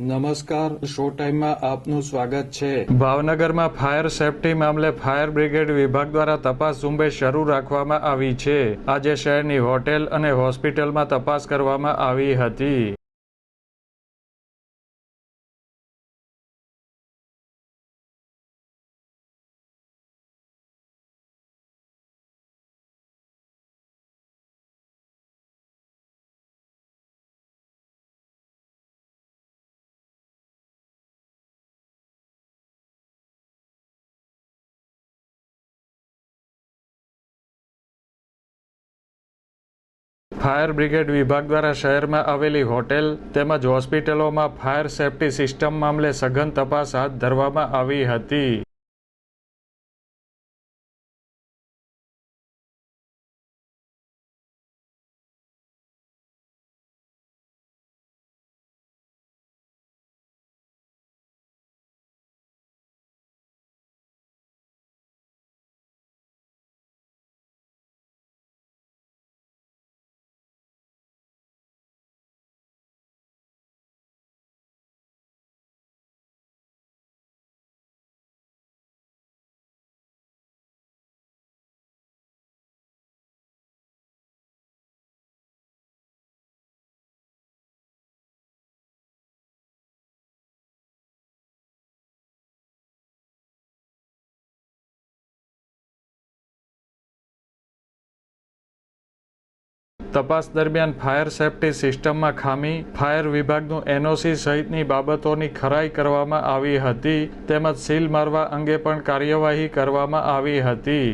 નમસ્કાર, શો ટાઈમમાં આપનું સ્વાગત છે. ભાવનગરમાં ફાયર સેફટી મામલે ફાયર બ્રિગેડ વિભાગ દ્વારા તપાસ ઝુંબેશ શરૂ રાખવામાં આવી છે. આજે શહેરની હોટેલ અને હોસ્પિટલમાં તપાસ કરવામાં આવી હતી. ફાયર બ્રિગેડ વિભાગ દ્વારા શહેરમાં આવેલી હોટેલ તેમજ હોસ્પિટલોમાં ફાયર સેફટી સિસ્ટમ મામલે સઘન તપાસ હાથ ધરવામાં આવી હતી. તપાસ દરમિયાન ફાયર સેફટી સિસ્ટમમાં ખામી, ફાયર વિભાગનું એનઓસી સહિતની બાબતોની ખરાઈ કરવામાં આવી હતી, તેમજ સીલ મારવા અંગે પણ કાર્યવાહી કરવામાં આવી હતી.